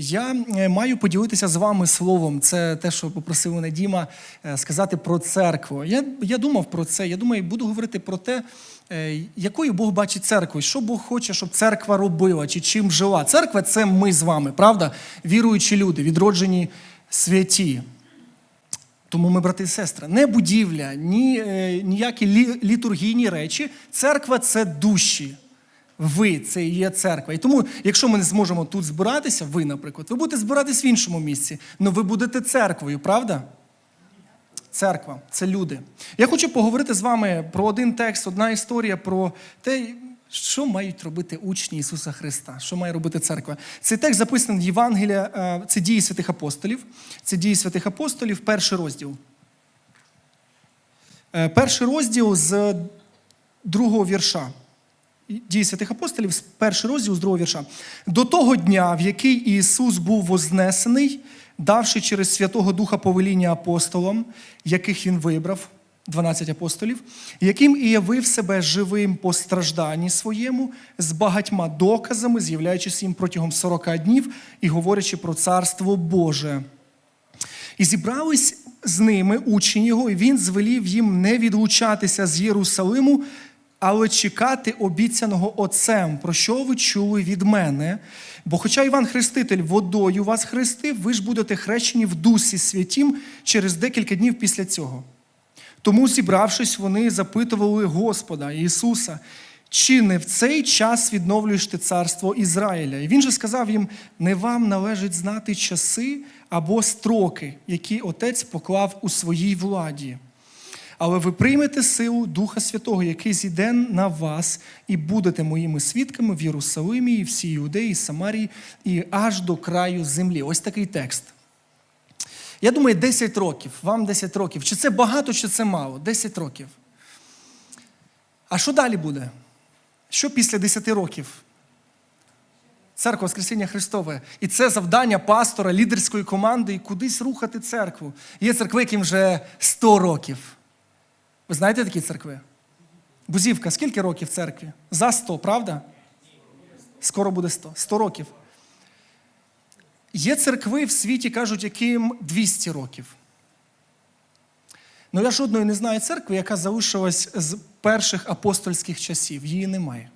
Я е, маю поділитися з вами словом. Це те, що попросив мене Діма е, сказати про церкву. Я, я думав про це. Я думаю, буду говорити про те, е, якою Бог бачить церкву, що Бог хоче, щоб церква робила, чи чим жила. Церква це ми з вами, правда? Віруючі люди, відроджені святі. Тому ми, брати і сестри, не будівля, ні, ніякі літургійні речі. Церква це душі. Ви це і є церква. І тому, якщо ми не зможемо тут збиратися, ви, наприклад, ви будете збиратись в іншому місці, але ви будете церквою, правда? Церква це люди. Я хочу поговорити з вами про один текст, одна історія про те, що мають робити учні Ісуса Христа, що має робити церква. Цей текст записаний в Євангелія, е, це дії святих апостолів. Це дії святих апостолів, перший розділ. Е, Перший розділ з другого вірша. Дії святих апостолів, перший розділ з другого вірша. До того дня, в який Ісус був вознесений, давши через Святого Духа повеління апостолам, яких Він вибрав, 12 апостолів, яким і явив себе живим по стражданні своєму, з багатьма доказами, з'являючись їм протягом 40 днів і говорячи про Царство Боже. І зібрались з ними учні його, і він звелів їм не відлучатися з Єрусалиму, але чекати обіцяного Отцем, про що ви чули від мене. Бо хоча Іван Хреститель водою вас хрестив, ви ж будете хрещені в Дусі Святім через декілька днів після цього. Тому, зібравшись, вони запитували Господа Ісуса, чи не в цей час відновлюєш ти царство Ізраїля? І він же сказав їм: не вам належить знати часи або строки, які Отець поклав у своїй владі. Але ви приймете силу Духа Святого, який зійде на вас, і будете моїми свідками в Єрусалимі, і всій Іудеї, і Самарії, і аж до краю землі. Ось такий текст. Я думаю, 10 років, вам 10 років. Чи це багато, чи це мало? 10 років. А що далі буде? Що після 10 років? Церква Воскресіння Христове. І це завдання пастора, лідерської команди і кудись рухати церкву. Є церкви, яким вже 100 років. Ви знаєте такі церкви? Бузівка, скільки років церкві? За 100, правда? Скоро буде 100. 100 років. Є церкви в світі, кажуть, яким 200 років. Ну я жодної не знаю церкви, яка залишилась з перших апостольських часів. Її немає.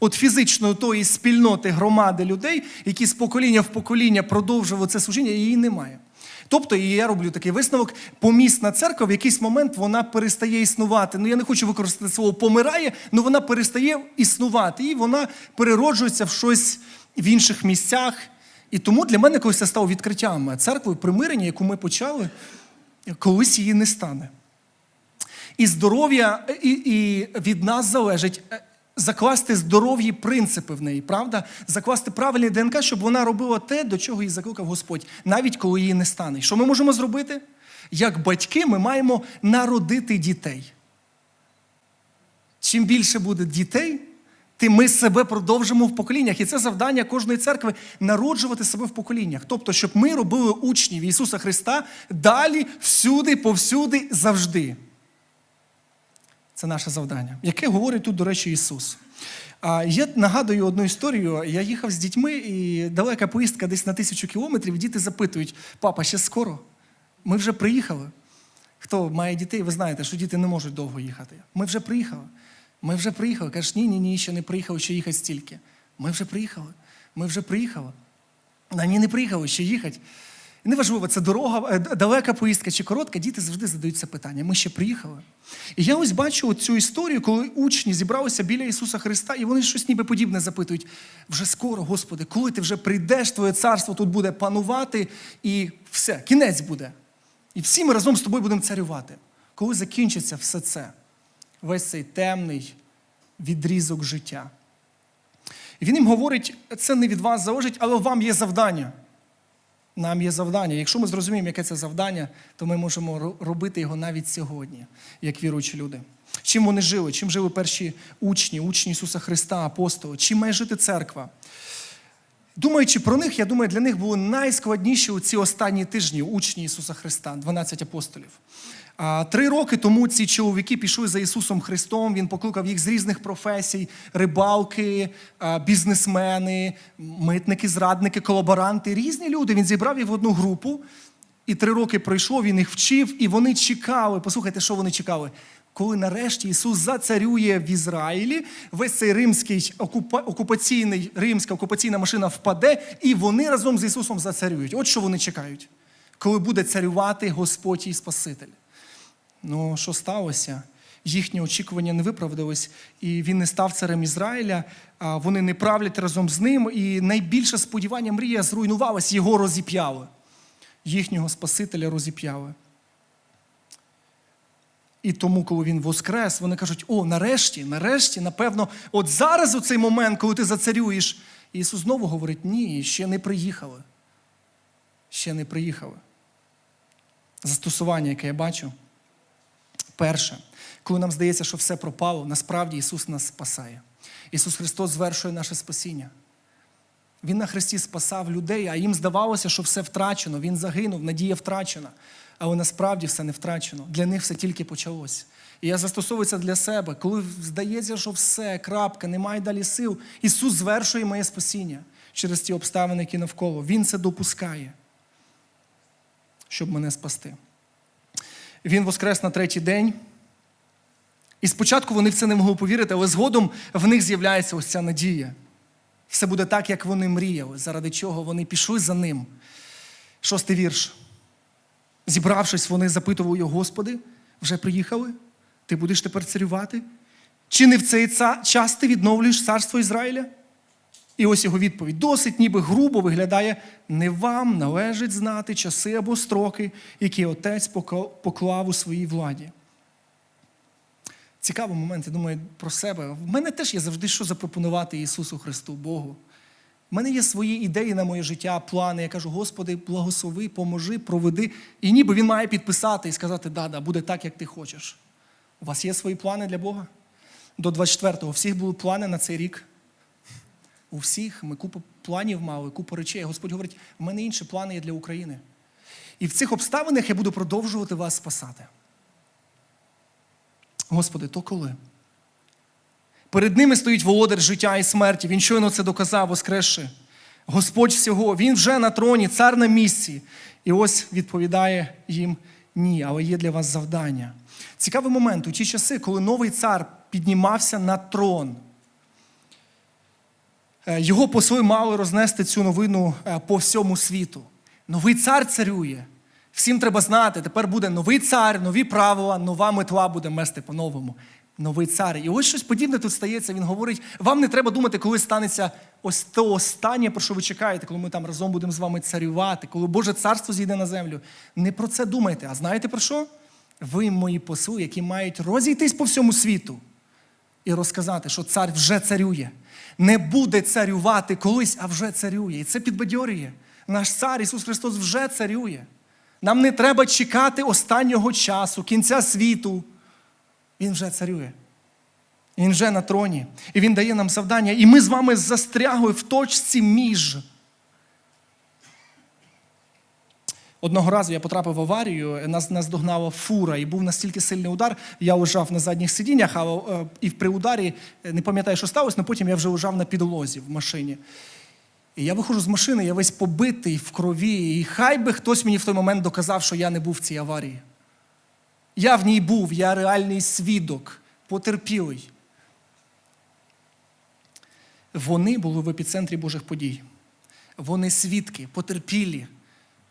От фізичної тої спільноти громади людей, які з покоління в покоління продовжували це служіння, її немає. Тобто, і я роблю такий висновок, помісна церква в якийсь момент вона перестає існувати. Ну я не хочу використати слово помирає, але вона перестає існувати. І вона перероджується в щось в інших місцях. І тому для мене колись це стало відкриттям церкви примирення, яку ми почали, колись її не стане. І здоров'я, і, і від нас залежить закласти здорові принципи в неї, правда? Закласти правильний ДНК, щоб вона робила те, до чого її закликав Господь, навіть коли її не стане. Що ми можемо зробити? Як батьки, ми маємо народити дітей. Чим більше буде дітей, тим ми себе продовжимо в поколіннях. І це завдання кожної церкви народжувати себе в поколіннях. Тобто, щоб ми робили учнів Ісуса Христа далі, всюди, повсюди, завжди. Це наше завдання, яке говорить тут, до речі, Ісус. А я нагадую одну історію. Я їхав з дітьми, і далека поїздка десь на тисячу кілометрів. Діти запитують: папа, ще скоро? Ми вже приїхали. Хто має дітей, ви знаєте, що діти не можуть довго їхати. Ми вже приїхали. Ми вже приїхали. Кажеш, ні, ні, ні, ще не приїхали, ще їхати стільки. Ми вже приїхали. Ми вже приїхали. Ні, не приїхали, ще їхати. Неважливо, це дорога, е, далека поїздка чи коротка, діти завжди задають це питання. Ми ще приїхали. І я ось бачу цю історію, коли учні зібралися біля Ісуса Христа, і вони щось ніби подібне запитують. Вже скоро, Господи, коли ти вже прийдеш, Твоє царство тут буде панувати, і все, кінець буде. І всі ми разом з тобою будемо царювати. Коли закінчиться все це, весь цей темний відрізок життя. І він їм говорить, це не від вас залежить, але вам є завдання. Нам є завдання. Якщо ми зрозуміємо, яке це завдання, то ми можемо робити його навіть сьогодні, як віруючі люди. Чим вони жили, чим жили перші учні, учні Ісуса Христа, апостоли, чим має жити церква. Думаючи про них, я думаю, для них було найскладніше у ці останні тижні учні Ісуса Христа, 12 апостолів. Три роки тому ці чоловіки пішли за Ісусом Христом. Він покликав їх з різних професій: рибалки, бізнесмени, митники, зрадники, колаборанти. Різні люди. Він зібрав їх в одну групу. І три роки пройшло, він їх вчив, і вони чекали. Послухайте, що вони чекали. Коли нарешті Ісус зацарює в Ізраїлі, весь цей римський окупа- окупаційний, римська окупаційна машина впаде, і вони разом з Ісусом зацарюють. От що вони чекають, коли буде царювати Господь і Спаситель. Ну, що сталося? Їхні очікування не виправдались, і він не став царем Ізраїля, а вони не правлять разом з ним. І найбільше сподівання мрія зруйнувалась, його розіп'яли. Їхнього Спасителя розіп'яли. І тому, коли він воскрес, вони кажуть: о, нарешті, нарешті, напевно, от зараз у цей момент, коли ти зацарюєш. Ісус знову говорить: ні, ще не приїхали. Ще не приїхали. Застосування, яке я бачу. Перше, коли нам здається, що все пропало, насправді Ісус нас спасає. Ісус Христос звершує наше спасіння. Він на Христі спасав людей, а їм здавалося, що все втрачено. Він загинув, надія втрачена. Але насправді все не втрачено. Для них все тільки почалось. І я застосовую це для себе. Коли здається, що все, крапка, немає далі сил, Ісус звершує моє спасіння через ті обставини, які навколо. Він це допускає, щоб мене спасти. Він воскрес на третій день. І спочатку вони в це не могли повірити, але згодом в них з'являється ось ця надія. Все буде так, як вони мріяли, заради чого вони пішли за ним. Шостий вірш. Зібравшись, вони запитували його, Господи, вже приїхали? Ти будеш тепер царювати? Чи не в цей час ти відновлюєш царство Ізраїля? І ось його відповідь. Досить ніби грубо виглядає, не вам належить знати часи або строки, які отець поклав у своїй владі. Цікавий момент, я думаю, про себе. В мене теж є завжди що запропонувати Ісусу Христу, Богу. В мене є свої ідеї на моє життя, плани. Я кажу, Господи, благослови, поможи, проведи. І ніби Він має підписати і сказати, да, да, буде так, як ти хочеш. У вас є свої плани для Бога? До 24-го. Всіх були плани на цей рік. У всіх ми купу планів мали, купу речей. Господь говорить, в мене інші плани є для України. І в цих обставинах я буду продовжувати вас спасати. Господи, то коли? Перед ними стоїть володар життя і смерті. Він щойно це доказав, воскресши. Господь всього, він вже на троні, цар на місці. І ось відповідає їм ні, але є для вас завдання. Цікавий момент у ті часи, коли новий цар піднімався на трон. Е, Його посли мали рознести цю новину е, по всьому світу. Новий цар царює. Всім треба знати, тепер буде новий цар, нові правила, нова метла буде мести по-новому. Новий цар. І ось щось подібне тут стається. Він говорить: вам не треба думати, коли станеться ось то останнє, про що ви чекаєте, коли ми там разом будемо з вами царювати, коли Боже царство зійде на землю. Не про це думайте. А знаєте про що? Ви мої посли, які мають розійтись по всьому світу і розказати, що цар вже царює. Не буде царювати колись, а вже царює. І це підбадьорює. Наш цар Ісус Христос вже царює. Нам не треба чекати останнього часу, кінця світу. Він вже царює. Він вже на троні. І Він дає нам завдання. І ми з вами застрягли в точці між. Одного разу я потрапив в аварію, нас наздогнала фура, і був настільки сильний удар. Я лежав на задніх сидіннях, а е, і при ударі е, не пам'ятаю, що сталося, але потім я вже лежав на підлозі в машині. І я виходжу з машини, я весь побитий в крові, і хай би хтось мені в той момент доказав, що я не був в цій аварії. Я в ній був, я реальний свідок, потерпілий. Вони були в епіцентрі Божих подій. Вони свідки, потерпілі.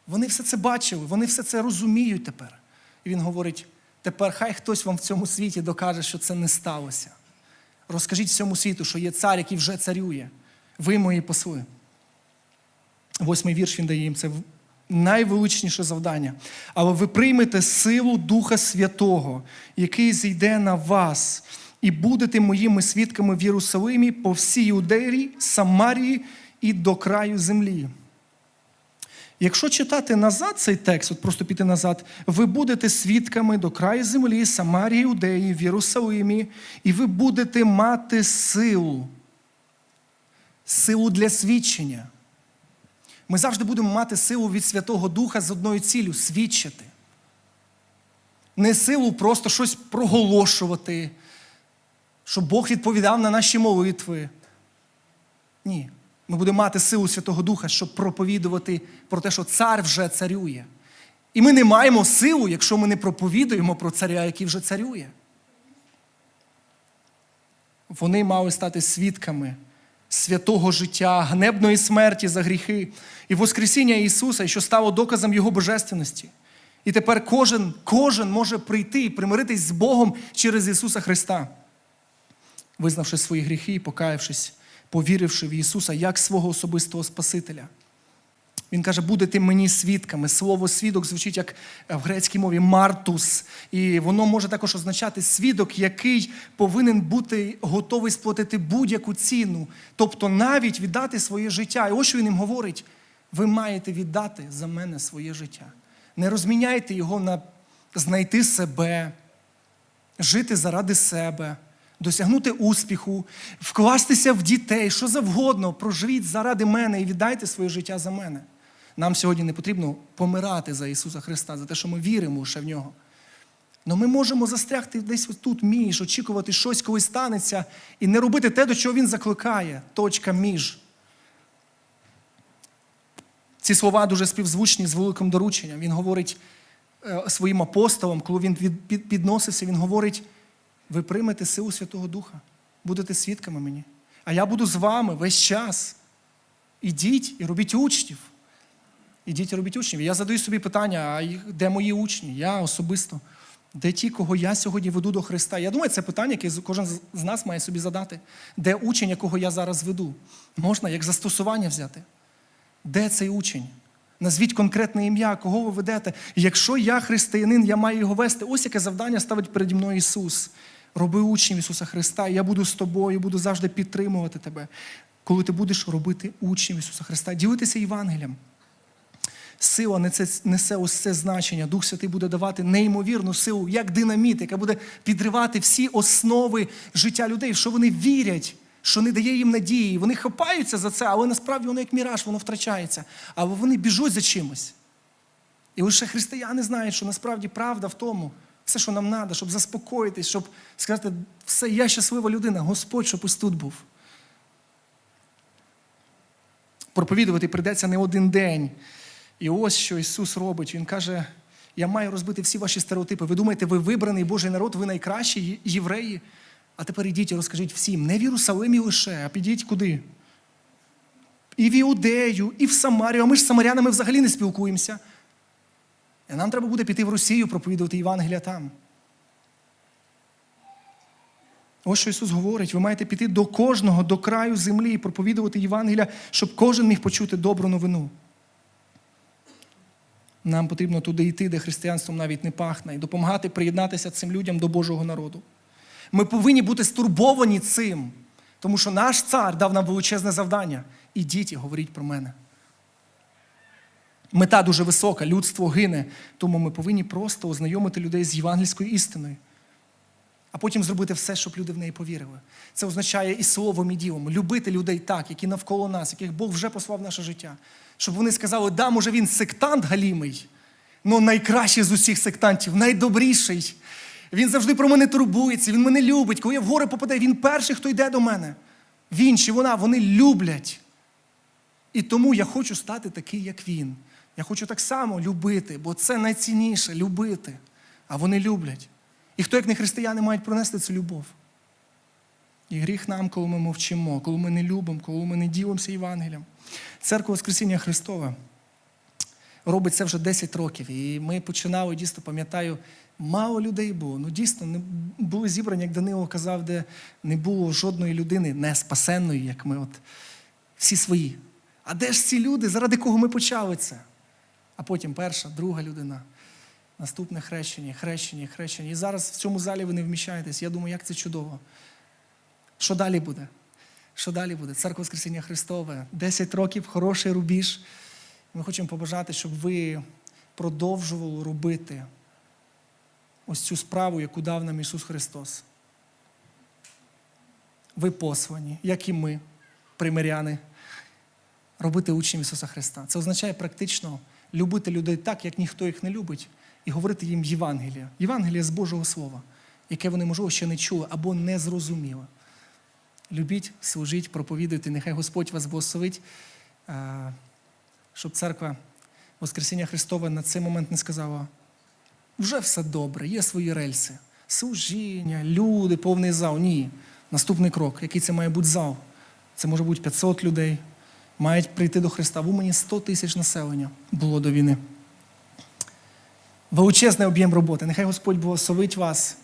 Вони все це бачили, вони все це розуміють тепер. І він говорить: тепер хай хтось вам в цьому світі докаже, що це не сталося. Розкажіть всьому світу, що є цар, який вже царює. Ви мої посли. Восьмий вірш він дає їм це найвеличніше завдання. Але ви приймете силу Духа Святого, який зійде на вас, і будете моїми свідками в Єрусалимі по всій Юдеї, Самарії і до краю землі. Якщо читати назад цей текст, от просто піти назад, ви будете свідками до краю землі, Самарії, Юдеї, в Єрусалимі, і ви будете мати силу, силу для свідчення. Ми завжди будемо мати силу від Святого Духа з одною ціллю свідчити. не силу просто щось проголошувати, щоб Бог відповідав на наші молитви. Ні. Ми будемо мати силу Святого Духа, щоб проповідувати про те, що цар вже царює. І ми не маємо силу, якщо ми не проповідуємо про царя, який вже царює. Вони мали стати свідками святого життя, гнебної смерті за гріхи і Воскресіння Ісуса, що стало доказом Його божественності. І тепер кожен, кожен може прийти і примиритись з Богом через Ісуса Христа, визнавши свої гріхи і покаявшись, повіривши в Ісуса як свого особистого Спасителя. Він каже, будете мені свідками. Слово свідок звучить як в грецькій мові мартус. І воно може також означати свідок, який повинен бути готовий сплатити будь-яку ціну, тобто навіть віддати своє життя. І ось що він їм говорить: ви маєте віддати за мене своє життя. Не розміняйте його на знайти себе, жити заради себе. Досягнути успіху, вкластися в дітей, що завгодно, проживіть заради мене і віддайте своє життя за мене. Нам сьогодні не потрібно помирати за Ісуса Христа, за те, що ми віримо ще в нього. Але ми можемо застрягти десь тут між, очікувати щось колись станеться, і не робити те, до чого Він закликає. Точка між. Ці слова дуже співзвучні з великим дорученням. Він говорить е, своїм апостолам, коли він підносився, він говорить: ви приймете силу Святого Духа, будете свідками мені. А я буду з вами весь час. Ідіть і робіть учнів. Ідіть і робіть учнів. Я задаю собі питання, а де мої учні? Я особисто. Де ті, кого я сьогодні веду до Христа? Я думаю, це питання, яке кожен з- нас має собі задати. Де учень, якого я зараз веду? Можна як застосування взяти. Де цей учень? Назвіть конкретне ім'я, кого ви ведете. Якщо я християнин, я маю його вести. Ось яке завдання ставить переді мною Ісус. Роби учнів Ісуса Христа, і я буду з тобою, буду завжди підтримувати тебе, коли ти будеш робити учнів Ісуса Христа, ділитися Євангелієм. Сила несе, несе ось значення. Дух Святий буде давати неймовірну силу, як динаміт, яка буде підривати всі основи життя людей, що вони вірять, що не дає їм надії. Вони хапаються за це, але насправді воно як міраж, воно втрачається. Але вони біжуть за чимось. І лише християни знають, що насправді правда в тому, все, що нам треба, щоб заспокоїтись, щоб сказати, все, я щаслива людина, Господь, щоб ось тут був. Проповідувати прийдеться не один день. І ось що Ісус робить. Він каже: Я маю розбити всі ваші стереотипи. Ви думаєте, ви вибраний Божий народ, ви найкращі євреї. А тепер ідіть і розкажіть всім, не в Єрусалимі лише, а підіть куди? І в Іудею, і в Самарію. А ми ж з самарянами взагалі не спілкуємося. І нам треба буде піти в Росію, проповідувати Євангелія там. Ось що Ісус говорить: ви маєте піти до кожного, до краю землі і проповідувати Євангелія, щоб кожен міг почути добру новину. Нам потрібно туди йти, де християнством навіть не пахне, і допомагати приєднатися цим людям до Божого народу. Ми повинні бути стурбовані цим, тому що наш цар дав нам величезне завдання. Ідіть і говоріть про мене. Мета дуже висока, людство гине, тому ми повинні просто ознайомити людей з євангельською істиною, а потім зробити все, щоб люди в неї повірили. Це означає і словом, і ділом. Любити людей так, які навколо нас, яких Бог вже послав в наше життя. Щоб вони сказали, да, може він сектант галімий, але найкращий з усіх сектантів, найдобріший. Він завжди про мене турбується, він мене любить. Коли я в гори попадаю, він перший, хто йде до мене. Він чи вона, вони люблять. І тому я хочу стати такий, як він. Я хочу так само любити, бо це найцінніше любити. А вони люблять. І хто, як не християни, мають пронести цю любов. І гріх нам, коли ми мовчимо, коли ми не любимо, коли ми не ділимося Євангелієм. Церква Воскресіння Христова робить це вже 10 років. І ми починали, дійсно, пам'ятаю, мало людей було. Ну, дійсно, не були зібрані, як Данило казав, де не було жодної людини не спасенної, як ми, от всі свої. А де ж ці люди, заради кого ми почали це? А потім перша, друга людина. Наступне хрещення, хрещення, хрещення. І зараз в цьому залі ви не вміщаєтесь. Я думаю, як це чудово. Що далі буде? Що далі буде? Церква Воскресіння Христове. 10 років, хороший рубіж. Ми хочемо побажати, щоб ви продовжували робити ось цю справу, яку дав нам Ісус Христос. Ви послані, як і ми, примиряни, робити учнів Ісуса Христа. Це означає практично любити людей так, як ніхто їх не любить, і говорити їм Євангелія. Євангелія з Божого Слова, яке вони, можливо, ще не чули або не зрозуміли. Любіть, служіть, проповідуйте, нехай Господь вас благословить, е, щоб церква Воскресіння Христове на цей момент не сказала, вже все добре, є свої рельси. Служіння, люди, повний зал. Ні. Наступний крок. Який це має бути зал? Це може бути 500 людей. Мають прийти до Христа. В Умані 100 тисяч населення було до війни. Величезний об'єм роботи. Нехай Господь благословить вас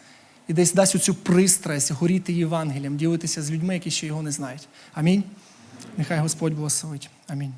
і десь дасть оцю пристрасть горіти Євангелієм, ділитися з людьми, які ще його не знають. Амінь. Нехай Господь благословить. Амінь.